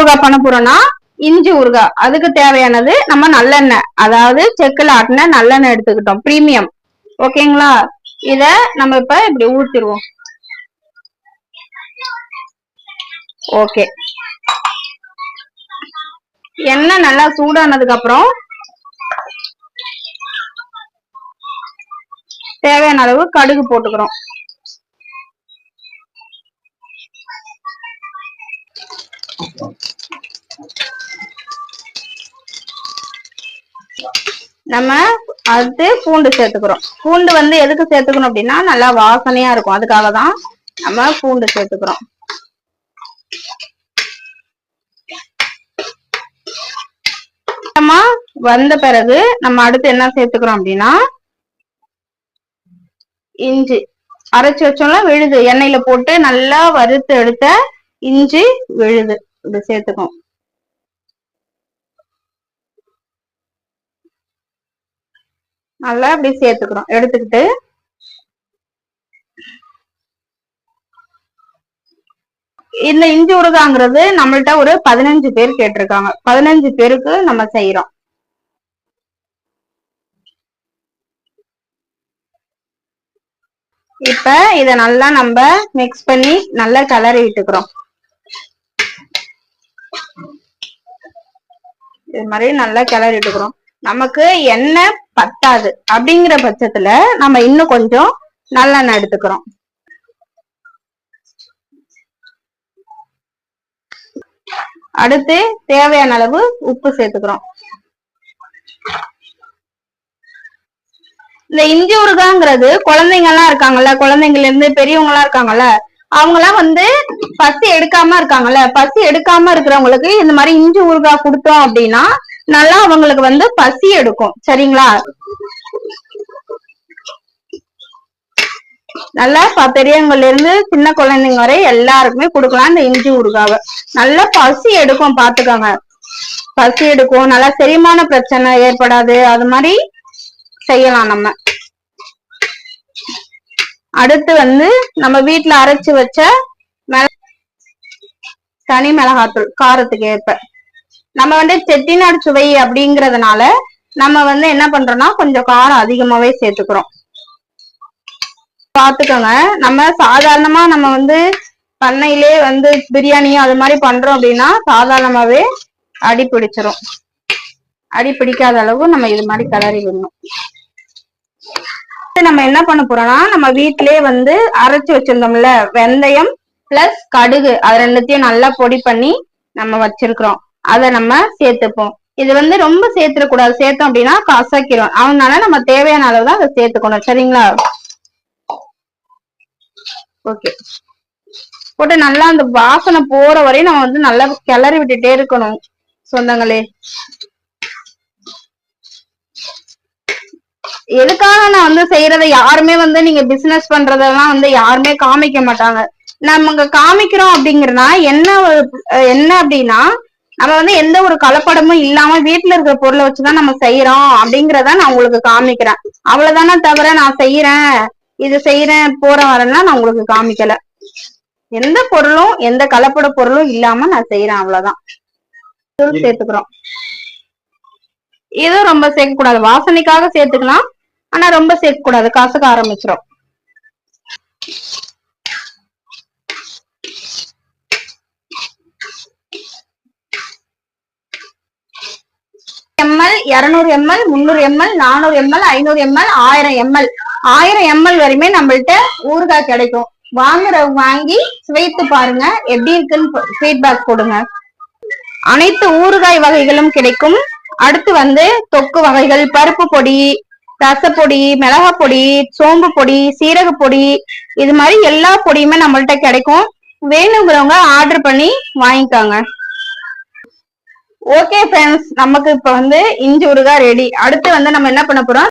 ஊறுகாய் பண்ண போறோம்னா இஞ்சி ஊறுகாய். அதுக்கு தேவையானது நம்ம நல்லெண்ணெய். அதாவது செக்குல ஆட்டின நல்லெண்ணெய் எடுத்துக்கிட்டோம். பிரீமியம் ஓகேங்களா? இத நம்ம இப்ப இப்படி ஊத்திடுவோம். ஓகே. எண்ணெய் நல்லா சூடானதுக்கு அப்புறம் தேவையான அளவு கடுகு போட்டுக்கிறோம். நம்ம அடுத்து பூண்டு சேர்த்துக்கிறோம். பூண்டு வந்து எதுக்கு சேர்த்துக்கணும் அப்படின்னா நல்லா வாசனையா இருக்கும். அதுக்காக தான் நம்ம பூண்டு சேர்த்துக்கிறோம். வந்த பிறகு நம்ம அடுத்து என்ன சேர்த்துக்கிறோம் அப்படின்னா இஞ்சி. அரைச்சு வச்சோம்னா விழுது. எண்ணெயில போட்டு நல்லா வறுத்து எடுத்த இஞ்சி விழுது. இது சேர்த்துக்கும். நல்லா அப்படி சேர்த்துக்கிறோம் எடுத்துக்கிட்டு இந்த இஞ்சி ஊறுகாங்கிறது நம்மள்ட்ட ஒரு பதினஞ்சு பேர் கேட்டிருக்காங்க. பதினஞ்சு பேருக்கு நம்ம செய்யறோம் இப்ப இத நல்லா நம்ம மிக்ஸ் பண்ணி நல்லா கலரி விட்டுக்கிறோம். இது மாதிரி நல்லா கிளறி எடுக்கிறோம். நமக்கு எண்ணெய் பத்தாது. அப்படிங்கிற பட்சத்துல நம்ம இன்னும் கொஞ்சம் நல்லெண்ணெய் எடுத்துக்கிறோம். அடுத்து தேவையான அளவு உப்பு சேர்த்துக்கிறோம். இந்த இஞ்சி ஊறுகாங்கிறது குழந்தைங்க எல்லாம் இருக்காங்கல்ல குழந்தைங்கல இருந்து பெரியவங்க எல்லாம் இருக்காங்கல்ல அவங்க எல்லாம் வந்து பசி எடுக்காம இருக்காங்கல்ல பசி எடுக்காம இருக்கிறவங்களுக்கு இந்த மாதிரி இஞ்சி ஊறுகாய் கொடுத்தோம் அப்படின்னா நல்லா அவங்களுக்கு வந்து பசி எடுக்கும். சரிங்களா? நல்லா பெரியவங்கல இருந்து சின்ன குழந்தைங்க வரை எல்லாருக்குமே கொடுக்கலாம் இந்த இஞ்சி ஊறுகாவை. நல்லா பசி எடுக்கும் பாத்துக்கோங்க பசி எடுக்கும். நல்லா செரிமான பிரச்சனை ஏற்படாது. அது மாதிரி செய்யலாம் நம்ம. அடுத்து வந்து நம்ம வீட்டுல அரைச்சு வச்ச தனி மிளகாத்தூள் காரத்துக்கு ஏற்ப. நம்ம வந்து செட்டிநாடு சுவை அப்படிங்கறதுனால நம்ம வந்து என்ன பண்றோம்னா கொஞ்சம் காரம் அதிகமாவே சேர்த்துக்கிறோம். பாத்துக்கோங்க நம்ம சாதாரணமா நம்ம வந்து பண்ணையிலே வந்து பிரியாணி அது மாதிரி பண்றோம் அப்படின்னா சாதாரணமாவே அடி பிடிச்சிரும். அடி பிடிக்காத அளவு நம்ம இது மாதிரி கலரி விடணும். நம்ம என்ன பண்ண போறோம்னா நம்ம வீட்டிலேயே வந்து அரைச்சு வச்சிருந்தோம்ல வெந்தயம் பிளஸ் கடுகு. அது ரெண்டுத்தையும் நல்லா பொடி பண்ணி நம்ம வச்சிருக்கிறோம். அதை நம்ம சேர்த்துப்போம். இது வந்து ரொம்ப சேர்த்துடக்கூடாது. சேர்த்தோம் அப்படின்னா கசக்கிறோம் அதனால நம்ம தேவையான அளவு தான் அதை சேர்த்துக்கணும். சரிங்களா? ஓகே போட்டு நல்லா அந்த வாசனை போற வரையும் நம்ம வந்து நல்லா கிளறி விட்டுட்டே இருக்கணும் சொந்தங்களே. எதுக்காக நான் வந்து செய்யறத யாருமே வந்து நீங்க பிசினஸ் பண்றதெல்லாம் வந்து யாருமே காமிக்க மாட்டாங்க. நம்ம காமிக்கிறோம் அப்படிங்கறதுனா என்ன என்ன அப்படின்னா நம்ம வந்து எந்த ஒரு கலப்படமும் இல்லாம வீட்டுல இருக்கிற பொருளை வச்சுதான் நம்ம செய்யறோம் அப்படிங்கறத நான் உங்களுக்கு காமிக்கிறேன். அவ்வளவுதானே தவிர நான் செய்யறேன் இது செய்யறேன் போற வரேன்னா நான் உங்களுக்கு காமிக்கல. எந்த பொருளும் எந்த கலப்பட பொருளும் இல்லாம நான் செய்யறேன் அவ்வளவுதான். சேர்த்துக்கிறோம். இதுவும் ரொம்ப சேர்க்க கூடாது வாசனைக்காக சேர்த்துக்கலாம். ஆனா ரொம்ப சேர்க்க கூடாது காசுக்கு ஆரம்பிச்சிடும் எம்எல் இருநூறு எம்எல் முந்நூறு எம்எல் நானூறு எம்எல் ஐநூறு எம்எல் ஆயிரம் எம்எல். ஆயிரம் எம்எல் வரையுமே நம்மள்ட்ட ஊறுகாய் கிடைக்கும். வாங்குறவங்க வாங்கி சுவைத்து பாருங்க எப்படி இருக்குன்னு ஃபீட்பேக் கொடுங்க. அனைத்து ஊறுகாய் வகைகளும் கிடைக்கும். அடுத்து வந்து தொக்கு வகைகள் பருப்பு பொடி ரசப்பொடி மிளகா பொடி சோம்பு பொடி சீரக பொடி இது மாதிரி எல்லா பொடியுமே நம்மள்ட்ட கிடைக்கும். வேணுங்கிறவங்க ஆர்டர் பண்ணி வாங்கிக்காங்க. ஓகே ஃப்ரெண்ட்ஸ் நமக்கு இப்ப வந்து இஞ்சி ஊறுகாய் ரெடி அடுத்து வந்து நம்ம என்ன பண்ண போறோம்?